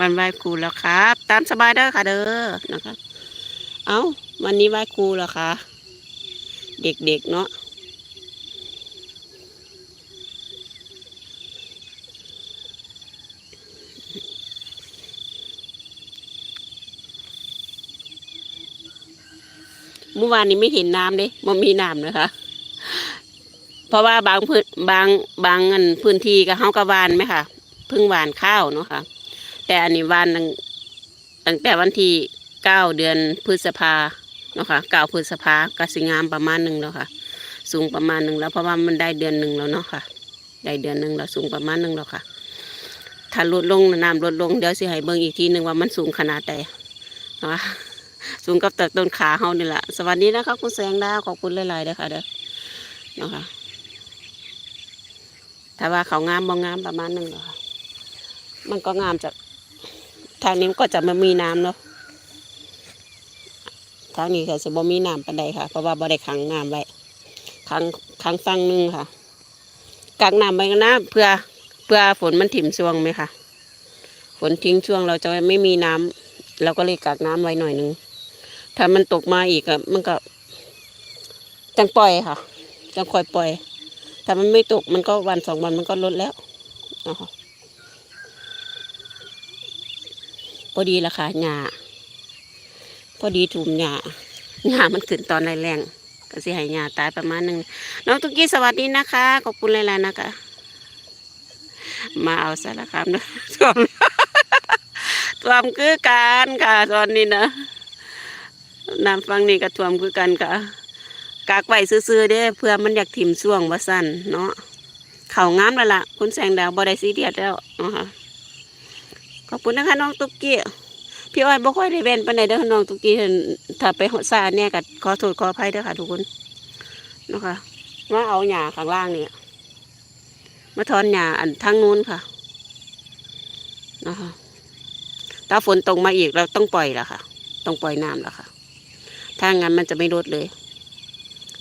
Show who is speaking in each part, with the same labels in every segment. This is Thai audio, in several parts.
Speaker 1: วันไหว้ครูแล้วครับ ตามสบายเด้อค่ะเด้อนะคะ เอ้าวันนี้ไหว้ครูแล้วคะเด็กๆเนาะเมื่อวานนี้ไม่เห็นน้ำเลยมันมีน้ำนะคะเพราะว่าบางพื้นบางบางอันพื้นที่ก็เฮากระวานไหมค่ะเพิ่งหวานข้าวเนาะค่ะ แต่อันนี้วานตั้งตั้งแต่วันที่เก้าเดือนพฤษภาเนาะค่ะเก้าพฤษภากสิงามประมาณหนึ่งแล้วค่ะ สูงประมาณหนึ่งแล้วเพราะว่ามันได้เดือนหนึ่งแล้วเนาะค่ะ ได้เดือนหนึ่งแล้วสูงประมาณหนึ่งแล้วค่ะ ถ้าลดลงน้ำลดลงเดี๋ยวสิให้เบิ่งอีกทีหนึ่งว่ามันสูงขนาดใดเนาะสูงกับตัต้นขาเฮานี่แหละสวัสดีนะคะคุณแสงดาวขอบคุณหลายๆเด้อค่ะเด้อเนาะค่ะถ้าว่าเขางามบ่งามประมาณหนึ่งเนาะค่ะมันก็งามจาก ทางนี้นก็จะมามีน้ำเนาะทางนี้ก็จะบ่มีน้ำปานใดค่ะ เพราะว่าบ่ได้ขังน้ำไว้ขังขังฟังหนึงค่ะกักน้ำไว้กันะเพื่อเพื่อฝนมันถิ่มช่วงไหมค่ะ ฝนทิ้งช่วงเราจะไม่มีน้ำเราก็เลยกักน้ำไว้หน่อยหนึงถ้ามันตกมาอีกอะมันก็จังปล่อยค่ะจังคอยปล่อยถ้ามันไม่ตกมันก็วันสองวันมันก็ลดแล้วนะคะ พอดีราคาหญ้าพอดีถุ่มหญ้าหญ้ามันขึ้นตอนแรงๆก็สิให้หญ้าตายประมาณหนึ่งน้องตุกกี้สวัสดีนะคะขอบคุณหลายๆนะคะ มาเอาสารคามนะท่วมท่วมคือกันค่ะตอนนี้นะน้ำฟังนี่ก็ท่วมคือกันค่ะกากไว้ซื่อๆเด้เพื่อมันอยากถิ่มช่วงว่าสั้นเนาะเข่างามแล้วล่ะ คุณแสงดาวบ่ได้ซีเรียสแล้วนะคะ ขอบคุณนะคะน้องตุ๊กกี้พี่อ้อยบ่ค่อยได้เว้นปานใดเด้อน้องตุ๊กกี้ถ้าไปหดซาเนี่ยก็ขอโทษขออภัยเด้อค่ะทุกคนนะคะมาเอาหญ้าข้างล่างนี่มาถอนหญ้าอันทางนู้นค่ะนะคะถ้าฝนตกมาอีกเราต้องปล่อยล้วค่ะ ต้องปล่อยน้ำล้วค่ะ ถ้างั้นมันจะไม่ลดเลย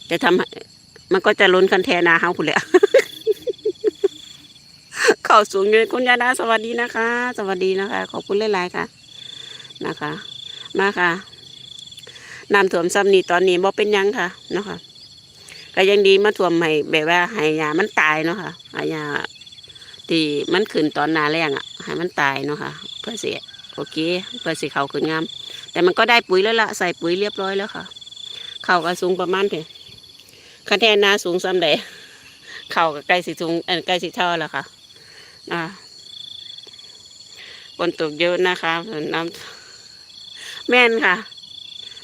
Speaker 1: จะทำมันก็จะล้นคันแทนาเฮาพุ่นแหละ เขาสูงเงินคุณยาดาสวัสดีนะคะ สวัสดีนะคะ ขอบคุณหลายๆค่ะนะคะ มาค่ะน้ำท่วมซ้ำนี่ตอนนี้บ่เป็นยังค่ะเนาะค่ะก็ยังดีมาท่วมให้แบบว่าให้ยามันตายเนาะค่ะให้ยาที่มันขึ้นตอนนาแรงอะให้มันตายเนาะค่ะ เพื่อเสิโอเค เพื่อสิเขาขึ้นงาม แต่มันก็ได้ปุ๋ยแล้วละใส่ปุ๋ยเรียบร้อยแล้วค่ะเข่าก็สูงประมาณเพียคันแทนนาสูงซ้ำใดเข่าก็ใกล้สิสูงเอ่อใกลสิเท่าแล้วค่ะ อ่าฝนตกเยอะนะคะน้ำแม่นค่ะ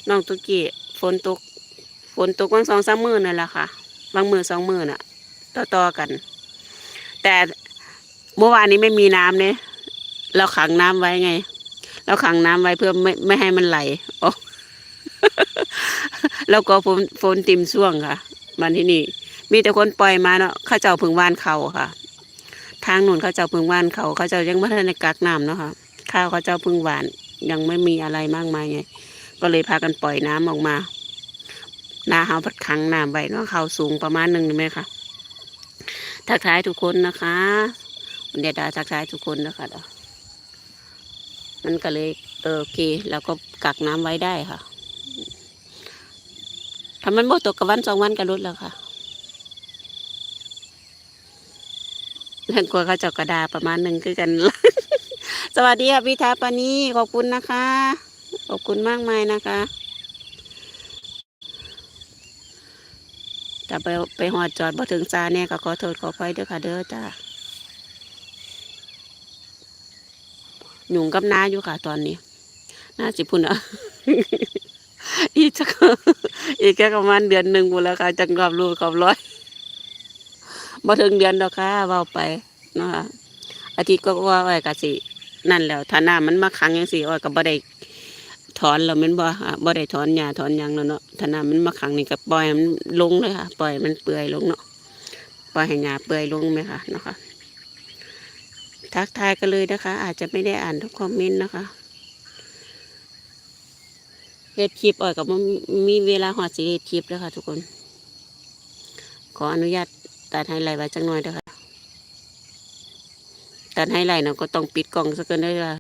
Speaker 1: น้องตุกี้ฝนตก ฝนตกวันสองสามมื้อนั่นแหละค่ะบางมือสองมือน่ะ ต่อต่อๆกัน แต่เมื่อวานนี้ไม่มีน้ำเนี่ยเราขังน้ำไว้ไง เราขังน้ำไว้เพื่อไม่ไม่ให้มันไหลออกแล้วก็ฝนฝนติมช่วงค่ะ มันที่นี่ มีแต่คนปล่อยมาเนาะข้าเจ้าพึงว่านเขาค่ะ ทางนนเขาเจ้าพึงหวานเขาเขาเจ้ายังไม่ทันกักน้ำเนาะค่ะข้าวเขาเจ้าพึงหวานยังไม่มีอะไรมากมายไงก็เลยพากันปล่อยน้ำออกมานาเฮาพัดขังน้ำไว้เนาะเขาสูงประมาณหนึ่งเห็นไหมคะทักทายทุกคนนะคะคุณเดชดาทักทายทุกคนนะคะเด้อมันก็เลยเออโอเคแล้วก็กักน้ำไว้ได้ค่ะถ้ามันบ่ตกกับวันสองวันก็ลดแล้วค่ะ เรื่องกลัวเขาเจาะกระดาประมาณหนึ่งคือกัน สวัสดีค่ะพี่ทาปานีขอบคุณนะคะ ขอบคุณมากมายนะคะแต่ไปไปหอดจอดบ่ถึงซาเนี่ยก็ขอโทษขออภัยเด้อค่ะเด้อจ้าหยุ่งกับน้าอยู่ค่ะตอนนี้น่าสิพุ่นอะอีกสักอีกแค่ประมาณเดือนหนึ่งหมดแล้วค่ะจังรอบรู้ขอบร้อย มาถึงเดือนดอกค่ะเว้าไปเนาะคะอาทิตย์ก็ว่าไว้กะสินั่นแล้วถ้าน้ามันมาขังยังสิอ้อยก็บ่ได้ถอนแล้วมันบ่ค่ะบ่ได้ถอนหญ้าถอนหยังแล้วเนาะถ้าน้ามันมาขังนี่ก็ปล่อยมันลงเลยค่ะ ปล่อยมันเปื่อยลงเนาะปล่อยให้หญ้าเปื่อยลงไหมคะเนาะค่ะทักทายกันเลยนะคะ อาจจะไม่ได้อ่านทุกคอมเมนต์นะคะเฮ็ดคลิปอ่อยกับมีเวลาหอดสิเฮ็ดคลิปแล้วค่ะทุกคน ขออนุญาต ตัดไฮไลไว้จังหน่อยเด้อค่ะตัดไฮไลเนาะก็ต้องปิดกล่องสักเกินได้ค่ะ